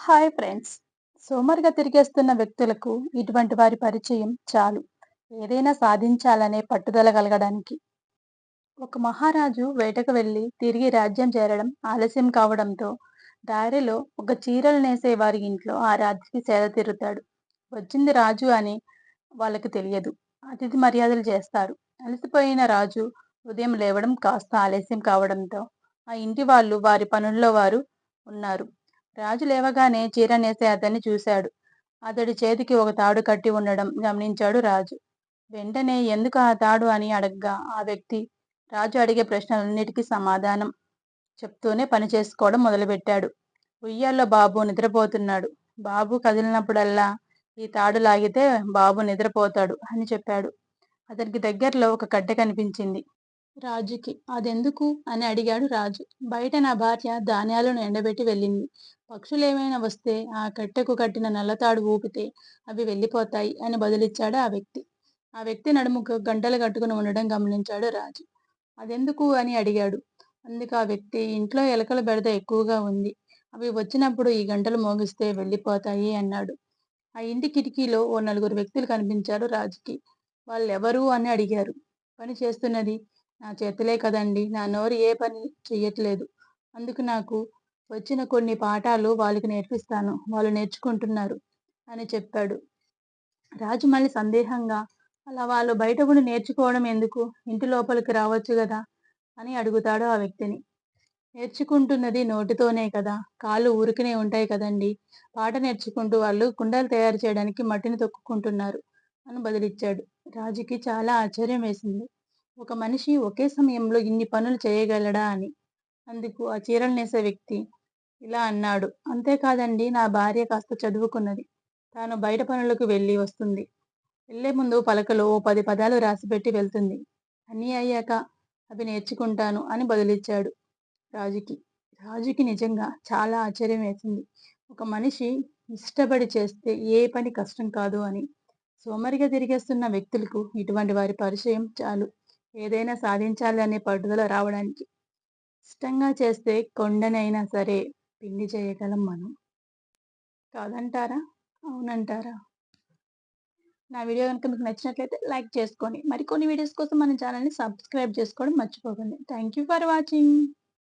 Hi friends. సోమరిగా తిరిగేస్తున్న వ్యక్తులకు ఇటువంటి వారి పరిచయం చాలు. ఏదైనా సాధించాలనే పట్టుదల కలగడానికి. ఒక మహారాజు వేటకు వెళ్ళి తిరిగి రాజ్యం చేరడం ఆలస్యం కావడంతో దారిలో ఒక చీరలు నేసే వారి ఇంట్లో ఆ రాత్రికి సేద తీరుతాడు. వచ్చింది రాజు అని వాళ్ళకి తెలియదు. అతిథి మర్యాదలు చేస్తారు. అలసిపోయిన రాజు ఉదయం లేవడం కాస్త ఆలస్యం కావడంతో ఆ ఇంటి వాళ్ళు వారి పనుల్లో వారు ఉన్నారు. రాజు లేవగానే చీర నేసే అతన్ని చూశాడు. అతడి చేతికి ఒక తాడు కట్టి ఉండడం గమనించాడు రాజు. వెంటనే ఎందుకు ఆ తాడు అని అడగ్గా ఆ వ్యక్తి. రాజు అడిగే ప్రశ్నలన్నిటికీ సమాధానం చెప్తూనే పని చేసుకోవడం మొదలుపెట్టాడు. ఉయ్యాల్లో బాబు నిద్రపోతున్నాడు. బాబు కదిలినప్పుడల్లా ఈ తాడు లాగితే బాబు నిద్రపోతాడు అని చెప్పాడు. అతనికి దగ్గరలో ఒక కట్టె కనిపించింది. రాజుకి. అదెందుకు? అని అడిగాడు రాజు. బయట నా భార్య ధాన్యాలను ఎండబెట్టి వెళ్ళింది. పక్షులు ఏమైనా వస్తే ఆ కట్టెకు కట్టిన నల్లతాడు ఊపితే అవి వెళ్ళిపోతాయి అని బదులిచ్చాడు ఆ వ్యక్తి. ఆ వ్యక్తి నడుముకు గంటలు కట్టుకుని ఉండడం గమనించాడు రాజు. అదెందుకు? అని అడిగాడు. అందుకు ఆ వ్యక్తి ఇంట్లో ఎలకల బెడద ఎక్కువగా ఉంది. అవి వచ్చినప్పుడు ఈ గంటలు మోగిస్తే వెళ్ళిపోతాయి అన్నాడు. ఆ ఇంటి కిటికీలో ఓ నలుగురు వ్యక్తులు కనిపించారు రాజుకి. వాళ్ళెవరు? అని అడిగారు. పని చేస్తున్నది నా చేతలే కదండి. నా నోరు ఏ పని చెయ్యట్లేదు. అందుకు నాకు వచ్చిన కొన్ని పాఠాలు వాళ్ళకి నేర్పిస్తాను. వాళ్ళు నేర్చుకుంటున్నారు అని చెప్పాడు. రాజు మళ్ళీ సందేహంగా అలా వాళ్ళు బయట ఉండి నేర్చుకోవడం ఎందుకు? ఇంటి లోపలికి రావచ్చు కదా అని అడుగుతాడు ఆ వ్యక్తిని. నేర్చుకుంటున్నది నోటితోనే కదా. కాళ్ళు ఊరికనే ఉంటాయి కదండి. పాట నేర్చుకుంటూ వాళ్ళు కుండలు తయారు చేయడానికి మట్టిని తొక్కుకుంటున్నారు అని బదిలిచ్చాడు. రాజుకి చాలా ఆశ్చర్యం వేసింది. ఒక మనిషి ఒకే సమయంలో ఇన్ని పనులు చేయగలడా అని. అందుకు ఆ చీరలు నేసే వ్యక్తి ఇలా అన్నాడు. అంతేకాదండి నా భార్య కాస్త చదువుకున్నది. తాను బయట పనులకు వెళ్ళి వస్తుంది. వెళ్ళే ముందు పలకలో ఓ పది పదాలు రాసిపెట్టి వెళ్తుంది. అన్నీ అయ్యాక అవి నేర్చుకుంటాను అని బదులిచ్చాడు రాజుకి. రాజుకి నిజంగా చాలా ఆశ్చర్యం వేసింది. ఒక మనిషి ఇష్టపడి చేస్తే ఏ పని కష్టం కాదు అని. సోమరిగా తిరిగేస్తున్న వ్యక్తులకు ఇటువంటి వారి పరిచయం చాలు. ఏదైనా సాధించాలి అనే పట్టుదల రావడానికి ఇష్టంగా చేస్తే కొండనైనా సరే పిండి చేయగలం మనం. కాదంటారా? అవునంటారా? నా వీడియో కనుక మీకు నచ్చినట్లయితే లైక్ చేసుకొని మరికొన్ని వీడియోస్ కోసం మన ఛానల్ని సబ్స్క్రైబ్ చేసుకోవడం మర్చిపోకండి. Thank you for watching.